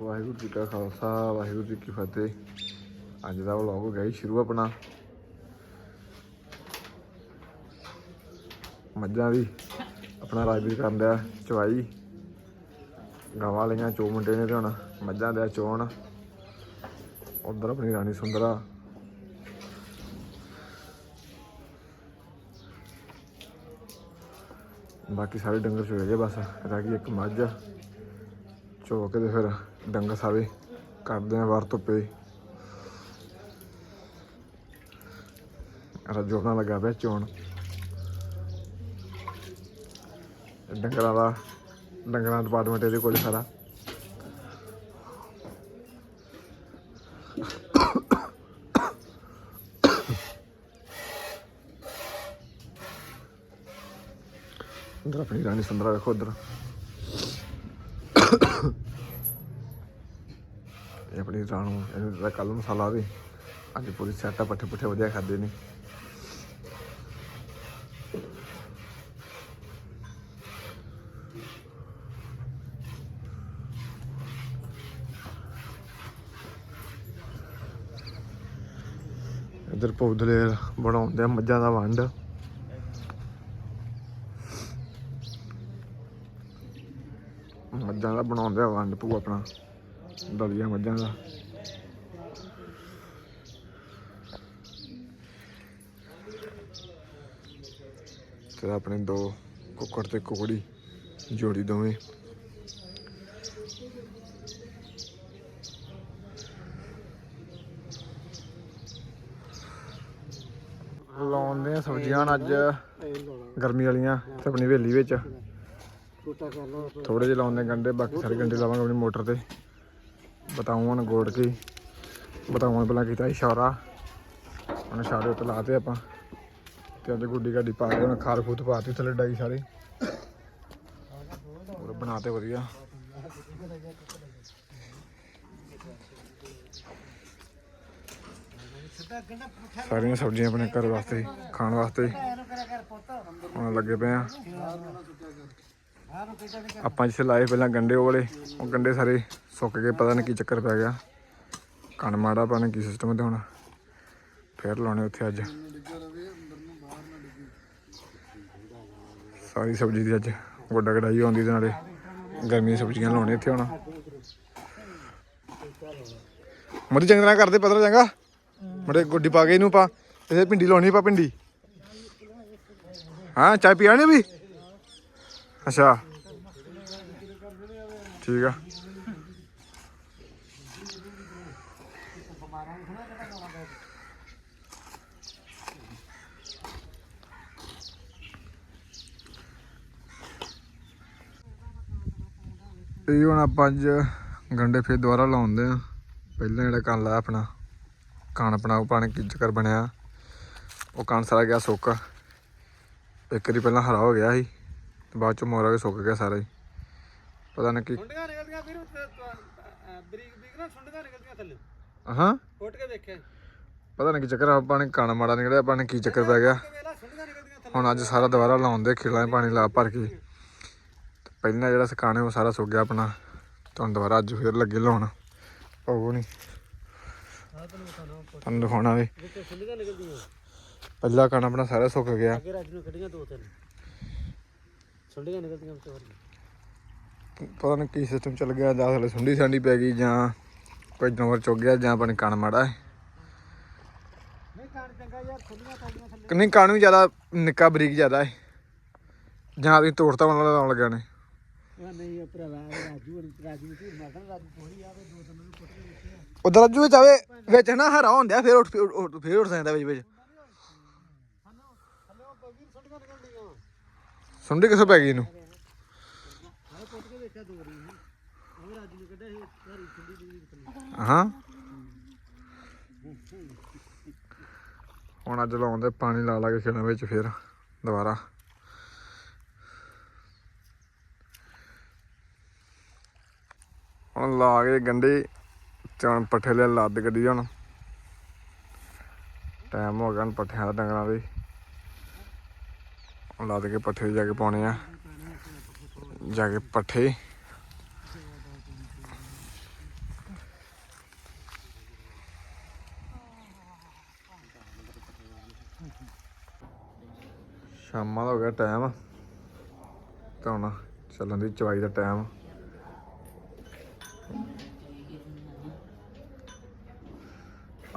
ਵਾਹਿਗੁਰੂ ਜੀ ਕਾ ਖਾਲਸਾ, ਵਾਹਿਗੁਰੂ ਜੀ ਕੀ ਫਤਿਹ। ਅੱਜ ਦਾ ਵਲੌਗ ਹੋ ਗਿਆ ਜੀ ਸ਼ੁਰੂ ਆਪਣਾ। ਮੱਝਾਂ ਦੀ ਆਪਣਾ ਰਾਜਵੀਰ ਕਰਨ ਦਿਆ, ਚਵਾਈ। ਗਾਵਾਂ ਲਈਆਂ ਚੋ ਮੁੰਡੇ ਨੇ ਤੇ ਹੁਣ ਮੱਝਾਂ ਦੇ ਚੋਣ। ਉਧਰ ਆਪਣੀ ਰਾਣੀ ਸੁੰਦਰਾ। ਬਾਕੀ ਸਾਰੇ ਡੰਗਰ ਚੋਏ ਗਏ ਬਸ ਰਹਿ ਗਈ ਇੱਕ ਮੱਝ ਚੋ ਕੇ ਤੇ ਫਿਰ ਡੰਗਰ ਸਾਰੇ ਕਰਦੇ ਆ ਵਾਰ ਧੁੱਪੇ ਰੱਜੋ ਨਾਲ ਲੱਗਾ ਪਿਆ ਚੋਣ। ਡੰਗਰਾਂ ਦਾ ਡੰਗਰਾਂ ਡਿਪਾਰਟਮੈਂਟ ਇਹਦੇ ਕੋਲ ਸਾਰਾ। ਉਧਰ ਆਪਣੀ ਰਾਣੀ ਸੁੰਦਰਾ ਵੇਖੋ ਉਧਰ ਇਹ ਆਪਣੀ ਰਾਣੂ ਇਹਨੂੰ ਤਾਂ ਕੱਲ ਮਸਾਲਾ ਵੀ। ਅੱਜ ਪੂਰੀ ਸੈਟ ਆ ਪੱਠੇ ਪੁੱਠੇ ਵਧੀਆ ਖਾਦੇ ਨੇ। ਇਧਰ ਪੌਦਲੇ ਬਣਾਉਂਦੇ ਆ ਮੱਝਾਂ ਦਾ ਵੰਡ। ਮੱਝਾਂ ਦਾ ਬਣਾਉਂਦੇ ਆ ਵੰਡ ਪੂ ਆਪਣਾ। ਦਲੀਆ ਮੱਝਾਂ ਦਾ। ਤੇ ਆਪਣੇ ਦੋ ਕੁੱਕੜ ਤੇ ਕੁਕੜੀ ਜੋੜੀ ਦੋਵੇਂ। ਲਾਉਂਦੇ ਆ ਸਬਜ਼ੀਆਂ ਅੱਜ ਗਰਮੀ ਵਾਲੀਆਂ ਤੇ ਆਪਣੀ ਹਵੇਲੀ ਵਿੱਚ। ਥੋੜੇ ਜਿਹੇ ਲਾਉਂਦੇ ਗੰਡੇ ਬਾਕੀ ਸਾਰੇ ਗੰਡੇ ਲਾਵਾਂਗੇ ਆਪਣੀ ਮੋਟਰ ਤੇ। ਬਤਾਉਂ ਗੋੜ ਕੇ ਬਤਾਉਂ ਪਹਿਲਾਂ ਕੀਤਾ ਇਸ਼ਾਰਾ। ਹੁਣ ਇਸ਼ਾਰੇ ਉੱਤੇ ਲਾਤੇ ਆਪਾਂ। ਤੇ ਅੱਜ ਗੁੱਡੀ ਗੱਡੀ ਪਾ ਕੇ ਹੁਣ ਖਾਰ ਖੂਤ ਪਾਤੀ ਥੱਲੇ ਡਾਈ ਸਾਰੇ ਹੋਰ ਬਣਾਤੇ ਵਧੀਆ। ਸਾਰੀਆਂ ਸਬਜ਼ੀਆਂ ਆਪਣੇ ਘਰ ਵਾਸਤੇ, ਖਾਣ ਵਾਸਤੇ। ਹੁਣ ਲੱਗੇ ਪਏ ਆ। ਆਪਾਂ ਜਿੱਥੇ ਲਾਏ ਪਹਿਲਾਂ ਗੰਡੇ ਉਹ ਵਾਲੇ, ਉਹ ਗੰਡੇ ਸਾਰੇ ਸੁੱਕ ਗਏ, ਪਤਾ ਨਹੀਂ ਕੀ ਚੱਕਰ ਪੈ ਗਿਆ। ਕਣ ਮਾੜਾ ਪਾਣੇ ਕੀ ਸਿਸਟਮ ਤੇ ਹੁਣ ਫੇਰ ਲਾਉਣੇ ਉੱਥੇ ਅੱਜ। ਸਾਰੀ ਸਬਜ਼ੀ ਦੀ ਅੱਜ ਗੋਡਾ ਕਢਾਈ ਆਉਂਦੀ ਦੇ ਨਾਲੇ ਗਰਮੀ ਸਬਜ਼ੀਆਂ ਲਾਉਣੇ ਇੱਥੇ ਹੁਣ। ਮੋਦੀ ਚੰਗੀ ਤਰ੍ਹਾਂ ਕਰਦੇ, ਪਤਲਾ ਚੰਗਾ। ਮੜੇ ਗੋਡੀ ਪਾ ਕੇ ਇਹਨੂੰ ਪਾ ਇਹ ਭਿੰਡੀ ਲਾਉਣੀ ਪਾ ਭਿੰਡੀ। ਹਾਂ, ਚਾਹ ਪੀਣੀ ਵੀ? ਅੱਛਾ। ਠੀਕ ਆ। ਇਹ ਹੁਣ ਆਪਾਂ ਅੱਜ ਗੰਡੇ ਫੇਰ ਦੁਬਾਰਾ ਲਾਉਂਦੇ ਆ। ਪਹਿਲਾਂ ਜਿਹੜਾ ਕੰਨ ਲਾਇਆ ਆਪਣਾ, ਕਣ ਆਪਣਾ ਉਹ ਪਾਣੀ ਕੀ ਕਰ ਬਣਿਆ। ਉਹ ਕਣ ਸਾਰਾ ਗਿਆ ਸੁੱਕ। ਇੱਕ ਵਾਰੀ ਪਹਿਲਾਂ ਹਰਾ ਹੋ ਗਿਆ ਸੀ। ਤੇ ਬਾਅਦ ਚ ਮੋਰਾ ਕੇ ਸੁੱਕ ਗਿਆ ਸਾਰਾ ਹੀ। ਪਤਾ ਨਹੀਂ ਕੀ ਸੁੰਡੀਆਂ ਨਿਕਲਦੀਆਂ ਵੀਰ ਬਰੀਕ ਬਰੀਕ ਨਾ ਸੁੰਡੀਆਂ ਨਿਕਲਦੀਆਂ ਥੱਲੇ। ਹਾਂ? ਫੁੱਟ ਕੇ ਦੇਖਿਆ ਪਤਾ ਨਹੀਂ ਕੀ ਚੱਕਰ ਆ ਪਾਣੀ ਕਣ ਮਾੜਾ ਨਿਕਲਿਆ ਪਾਣੀ ਕੀ ਚੱਕਰ ਪੈ ਗਿਆ। ਵੇਲਾ ਸੁੰਡੀਆਂ ਨਿਕਲਦੀਆਂ ਥੱਲੇ ਹੁਣ ਅੱਜ ਸਾਰਾ ਦੁਬਾਰਾ ਲਾਉਂਦੇ ਖਿਲਾਂ 'ਚ ਪਾਣੀ ਲਾ ਭਰ ਕੇ। ਤੇ ਪਹਿਲਾਂ ਜਿਹੜਾ ਸਕਾਣੇ ਉਹ ਸਾਰਾ ਸੁੱਕ ਗਿਆ ਆਪਣਾ। ਤੇ ਹੁਣ ਦੁਬਾਰਾ ਅੱਜ ਫੇਰ ਲੱਗੇ ਲਾਉਣ। ਪਾਉ ਨਹੀਂ ਆਹ ਤੈਨੂੰ ਤੁਹਾਨੂੰ ਦਿਖਾਉਣਾ ਵੀ। ਵਿੱਚ ਸੁੰਡੀਆਂ ਨਿਕਲਦੀਆਂ। ਪਹਿਲਾ ਕਣ ਆਪਣਾ ਸਾਰਾ ਸੁੱਕ ਗਿਆ। ਅੱਗੇ ਰਾਜ ਨੂੰ ਕੱਢੀਆਂ ਦੋ ਤਿੰਨ। ਸੁੰਡੀਆਂ ਨਿਕਲਦੀਆਂ ਪਤਾ ਨਹੀਂ ਕੀ ਸਿਸਟਮ ਚੱਲ ਗਿਆ ਜਾਂ ਥਲੇ ਸੁੰਡੀ ਸਾਂਡੀ ਪੈ ਗਈ ਜਾਂ ਕੋਈ ਜਾਨਵਰ ਚੁੱਕ ਗਿਆ ਜਾਂ ਪਾਣੀ ਕਣ ਮਾੜਾ ਹੈ। ਨਹੀਂ ਕਾਣ ਚੰਗਾ ਯਾਰ ਸੁੰਡੀਆਂ ਪਾਈਆਂ ਥੱਲੇ। ਕਿ ਨਹੀਂ ਕਣ ਵੀ ਜ਼ਿਆਦਾ ਨਿੱਕਾ ਬਰੀਕ ਜ਼ਿਆਦਾ ਹੈ। ਜਾਂ ਤੁਸੀਂ ਤੋੜਤਾ ਵਾਲਾ ਲਾਉਣ ਲੱਗਿਆ ਨੇ। ਉਹ ਨਹੀਂ ਭਰਾਵਾ ਰਾਜੂ ਰਾਜੂ ਧੀਰ ਮਾਰਦਾ ਰਾਜੂ ਥੋੜੀ ਆਵੇ ਦੋ ਤਿੰਨ ਨੂੰ ਪੁੱਟ ਕੇ ਉਧਰ ਅੱਜੂ ਵਿੱਚ ਆਵੇ ਵਿੱਚ ਨਾ ਹਰਾ ਹੁੰਦਿਆ ਫੇਰ ਉੱਠ- ਫੇਰ ਉੱਠ ਜਾਂਦਾ ਵਿੱਚ ਵਿੱਚ ਥੱਲੇ ਉਹ ਵੀਰ ਸੁੰਡੀਆਂ ਨਿਕਲਦੀਆਂ ਸੁੰਡੀ ਕਿੱਥੋਂ ਪੈ ਗਈ ਇਹਨੂੰ? ਆਹ ਹਾਂ। ਹੁਣ ਅੱਜ ਲਾਉਂਦੇ ਪਾਣੀ ਲਾ ਲਾ ਕੇ ਖੇਡਾਂ ਵਿੱਚ ਫੇਰ, ਦੁਬਾਰਾ। ਹੁਣ ਲਾ ਕੇ ਗੰਡੇ ਚਣ ਪੱਠੇ ਲੈ ਲੱਦ ਗੱਡੀ ਹੁਣ ਟਾਈਮ ਹੋ ਗਿਆ ਪੱਠਿਆਂ ਦਾ ਡੰਗਰਾਂ ਦੇ। ਲਾਦ ਕੇ ਪੱਠੇ ਜਾ ਕੇ ਪਾਉਣੇ ਆ। ਜਾ ਕੇ ਪੱਠੇ। ਸ਼ਾਮਾਂ ਦਾ ਹੋ ਗਿਆ ਟਾਈਮ ਤਾਂ ਹੁਣ ਚੱਲਣ ਦੀ ਚਵਾਈ ਦਾ ਟਾਈਮ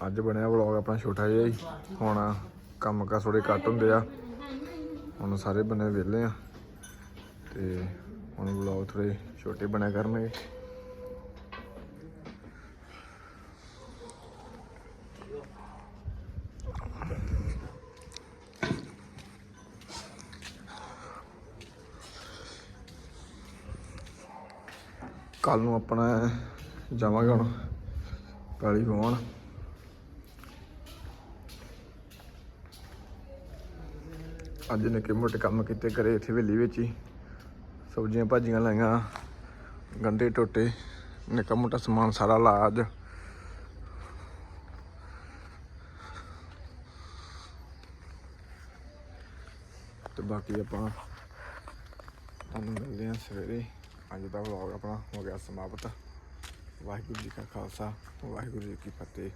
ਅੱਜ ਬਣਿਆ ਵਲੌਗ ਆਪਣਾ ਛੋਟਾ ਜਿਹਾ ਹੀ। ਹੁਣ ਕੰਮ ਕਾ ਥੋੜੇ ਘੱਟ ਹੁੰਦੇ ਆ। ਹੁਣ ਸਾਰੇ ਬੰਨੇ ਵਿਹਲੇ ਆ। ਤੇ ਹੁਣ ਵਲੌਗ ਥੋੜੇ ਛੋਟੇ ਬਣਿਆ ਕਰਨਗੇ। ਕੱਲ ਨੂੰ ਆਪਣਾ ਜਾਵਾਂਗੇ ਹੁਣ ਪੈਲੀ ਵਾਹੁਣ ਅੱਜ ਨਿੱਕੇ ਮੋਟੇ ਕੰਮ ਕੀਤੇ ਕਰੇ ਇੱਥੇ ਹਵੇਲੀ ਵਿੱਚ ਹੀ। ਸਬਜ਼ੀਆਂ ਭਾਜੀਆਂ ਲਾਈਆਂ, ਗੰਡੇ ਟੋਟੇ, ਨਿੱਕਾ ਮੋਟਾ ਸਮਾਨ ਸਾਰਾ ਲਾ ਅੱਜ। ਤੇ ਬਾਕੀ ਆਪਾਂ ਤੁਹਾਨੂੰ ਮਿਲਦੇ ਹਾਂ ਸਵੇਰੇ। ਅੱਜ ਦਾ ਵਲੌਗ ਆਪਣਾ ਹੋ ਗਿਆ ਸਮਾਪਤ। ਵਾਹਿਗੁਰੂ ਜੀ ਕਾ ਖਾਲਸਾ, ਵਾਹਿਗੁਰੂ ਜੀ ਕੀ ਫਤਿਹ।